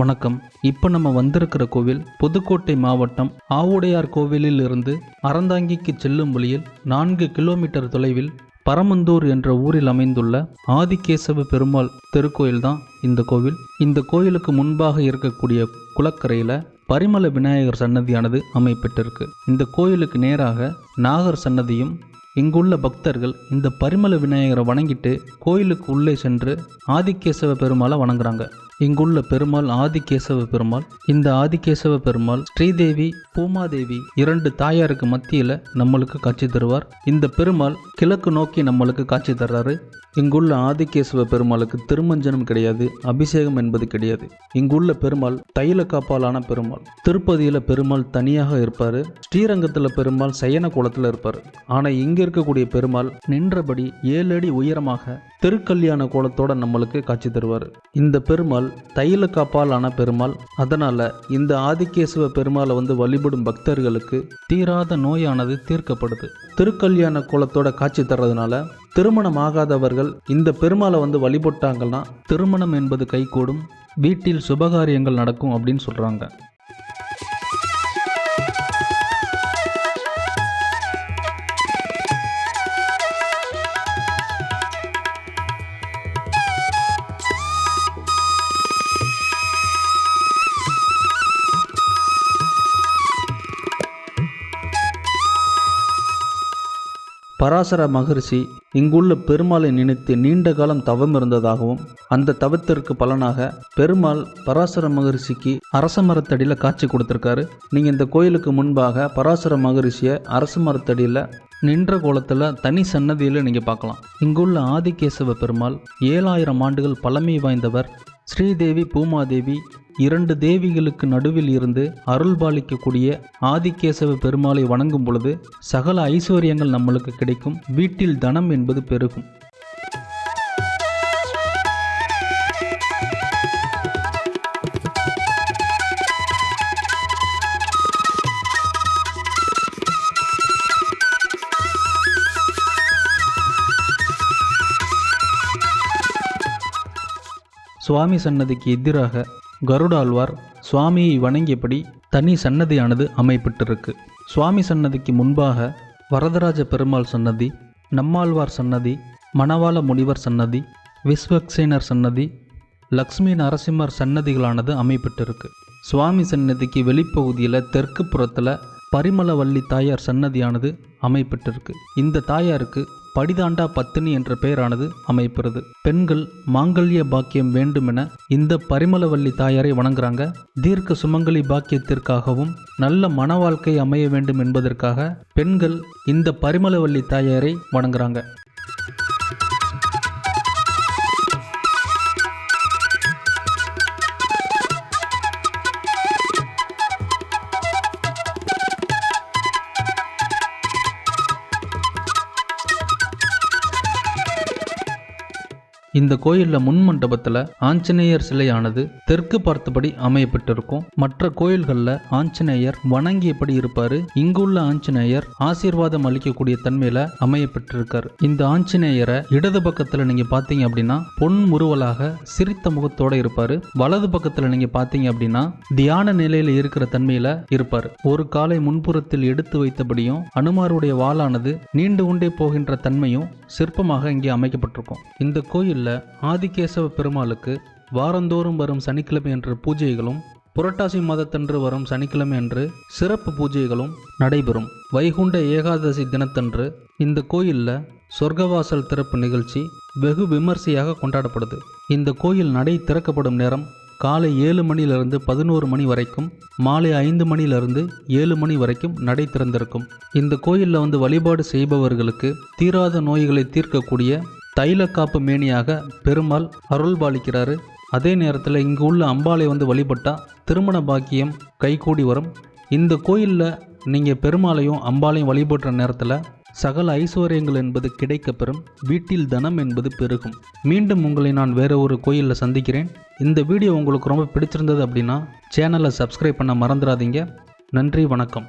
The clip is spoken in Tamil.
வணக்கம். இப்போ நம்ம வந்திருக்கிற கோவில் புதுக்கோட்டை மாவட்டம் ஆவுடையார் கோவிலில் இருந்து அறந்தாங்கிக்கு செல்லும் வழியில் நான்கு கிலோமீட்டர் தொலைவில் பரமந்தூர் என்ற ஊரில் அமைந்துள்ள ஆதிகேசவ பெருமாள் திருக்கோயில் தான் இந்த கோவில். இந்த கோயிலுக்கு முன்பாக இருக்கக்கூடிய குளக்கரையில் பரிமள விநாயகர் சன்னதியானது அமைப்பட்டிருக்கு இந்த கோயிலுக்கு நேராக நாகர் சன்னதியும் இங்குள்ள பக்தர்கள் இந்த பரிமள விநாயகரை வணங்கிட்டு கோயிலுக்கு உள்ளே சென்று ஆதிகேசவ பெருமாளை வணங்குறாங்க. இங்குள்ள பெருமாள் ஆதிகேசவ பெருமாள். இந்த ஆதிகேசவ பெருமாள் ஸ்ரீதேவி பூமாதேவி இரண்டு தாயாருக்கு மத்தியில் நம்மளுக்கு காட்சி தருவார். இந்த பெருமாள் கிழக்கு நோக்கி நம்மளுக்கு காட்சி தர்றாரு. இங்குள்ள ஆதிகேசவ பெருமாளுக்கு திருமஞ்சனம் கிடையாது அபிஷேகம் என்பது கிடையாது. இங்குள்ள பெருமாள் தைல காப்பாலான பெருமாள். திருப்பதியில் பெருமாள் தனியாக இருப்பார். ஸ்ரீரங்கத்தில் பெருமாள் சயன குளத்துல இருப்பார். ஆனால் இங்கே இருக்கக்கூடிய பெருமாள் நின்றபடி ஏழு அடி உயரமாக திருக்கல்யாண கோலத்தோட நம்மளுக்கு காட்சி தருவார். இந்த பெருமாள் தைல காப்பாலான பெருமாள் அதனால இந்த ஆதிகேசவ பெருமாளை வந்து வழிபடும் பக்தர்களுக்கு தீராத நோயானது தீர்க்கப்படுது. திருக்கல்யாண கோலத்தோட காட்சி தர்றதுனால திருமணம் ஆகாதவர்கள் இந்த பெருமாளை வந்து வழிபட்டாங்கன்னா திருமணம் என்பது கைகூடும். வீட்டில் சுபகாரியங்கள் நடக்கும் அப்படின்னு சொல்கிறாங்க பராசர மகரிஷி இங்குள்ள பெருமாளை நினைத்து நீண்ட காலம் தவம் இருந்ததாகவும் அந்த தவத்திற்கு பலனாக பெருமாள் பராசர மகரிஷிக்கு அரச மரத்தடியில் காட்சி கொடுத்துருக்காரு. நீங்கள் இந்த கோயிலுக்கு முன்பாக பராசர மகரிஷியை அரச மரத்தடியில் நின்ற கோலத்தில் தனி சன்னதியில் நீங்கள் பார்க்கலாம். இங்குள்ள ஆதிகேசவ பெருமாள் ஏழாயிரம் ஆண்டுகள் பழமை வாய்ந்தவர். ஸ்ரீதேவி பூமாதேவி இரண்டு தேவிகளுக்கு நடுவில் இருந்து அருள்பாலிக்கக்கூடிய ஆதிகேசவ பெருமாளை வணங்கும் பொழுது சகல ஐஸ்வர்யங்கள் நம்மளுக்கு கிடைக்கும். வீட்டில் தனம் என்பது பெருகும். சுவாமி சன்னதிக்கு எதிராக கருடாழ்வார் சுவாமியை வணங்கியபடி தனி சன்னதியானது அமைப்பட்டிருக்கு. சுவாமி சன்னதிக்கு முன்பாக வரதராஜ பெருமாள் சன்னதி நம்மாழ்வார் சன்னதி மணவாள முனிவர் சன்னதி விஸ்வக்சேனர் சன்னதி லக்ஷ்மி நரசிம்மர் சன்னதிகளானது அமைப்பட்டிருக்கு. சுவாமி சன்னதிக்கு வெளிப்பகுதியில் தெற்கு புறத்தில் பரிமளவள்ளி தாயார் சன்னதியானது அமைப்பட்டிருக்கு. இந்த தாயாருக்கு படிதாண்டா பத்தினி என்ற பெயரானது அமைப்பிறது பெண்கள் மாங்கல்ய பாக்கியம் வேண்டுமென இந்த பரிமளவள்ளி தாயாரை வணங்குறாங்க. தீர்க்க சுமங்கலி பாக்கியத்திற்காகவும் நல்ல மன வாழ்க்கை அமைய வேண்டும் என்பதற்காக பெண்கள் இந்த பரிமளவள்ளி தாயாரை வணங்குறாங்க. இந்த கோயிலில் முன் மண்டபத்தில் ஆஞ்சநேயர் சிலையானது தெற்கு பார்த்தபடி அமையப்பட்டிருக்கும். மற்ற கோயில்களில் ஆஞ்சநேயர் வணங்கியபடி இருப்பார். இங்குள்ள ஆஞ்சநேயர் ஆசீர்வாதம் அளிக்கக்கூடிய தன்மையில் அமையப்பட்டிருக்கார். இந்த ஆஞ்சநேயரை இடது பக்கத்தில் நீங்கள் பார்த்தீங்க அப்படின்னா பொன் முறுவலாக சிரித்த முகத்தோட இருப்பார். வலது பக்கத்தில் நீங்கள் பார்த்தீங்க அப்படின்னா தியான நிலையில் இருக்கிற தன்மையில் இருப்பார். ஒரு காலை முன்புறத்தில் எடுத்து வைத்தபடியும் அனுமாருடைய வாளானது நீண்டு கொண்டே போகின்ற தன்மையும் சிற்பமாக இங்கே அமைக்கப்பட்டிருக்கும். இந்த கோயிலில் ஆதிகேசவ பெருமாளுக்கு வாரந்தோறும் வரும் சனிக்கிழமை என்ற பூஜைகளும் புரட்டாசி மாதத்தன்று வரும் சனிக்கிழமை அன்று சிறப்பு பூஜைகளும் நடைபெறும். வைகுண்ட ஏகாதசி தினத்தன்று இந்த கோயிலில் சொர்க்கவாசல் திறப்பு நிகழ்ச்சி வெகு விமர்சையாக கொண்டாடப்படுது. இந்த கோயில் நடை திறக்கப்படும் நேரம் காலை ஏழு மணியிலிருந்து பதினோரு மணி வரைக்கும் மாலை ஐந்து மணியிலிருந்து ஏழு மணி வரைக்கும் நடை திறந்திருக்கும். இந்த கோயிலில் வந்து வழிபாடு செய்பவர்களுக்கு தீராத நோய்களை தீர்க்கக்கூடிய தைல காப்பு மேனியாக பெருமாள் அருள் பாலிக்கிறாரு அதே நேரத்தில் இங்கு உள்ள அம்பாளை வந்து வழிபட்டால் திருமண பாக்கியம் கைகூடி வரும். இந்த கோயிலில் நீங்கள் பெருமாளையும் அம்பாளையும் வழிபடுற நேரத்தில் சகல ஐஸ்வர்யங்கள் என்பது கிடைக்கப்பெறும். வீட்டில் தனம் என்பது பெருகும். மீண்டும் உங்களை நான் வேறு ஒரு கோயிலில் சந்திக்கிறேன். இந்த வீடியோ உங்களுக்கு ரொம்ப பிடிச்சிருந்தது அப்படின்னா சேனலை சப்ஸ்கிரைப் பண்ண மறந்துடாதீங்க. நன்றி வணக்கம்.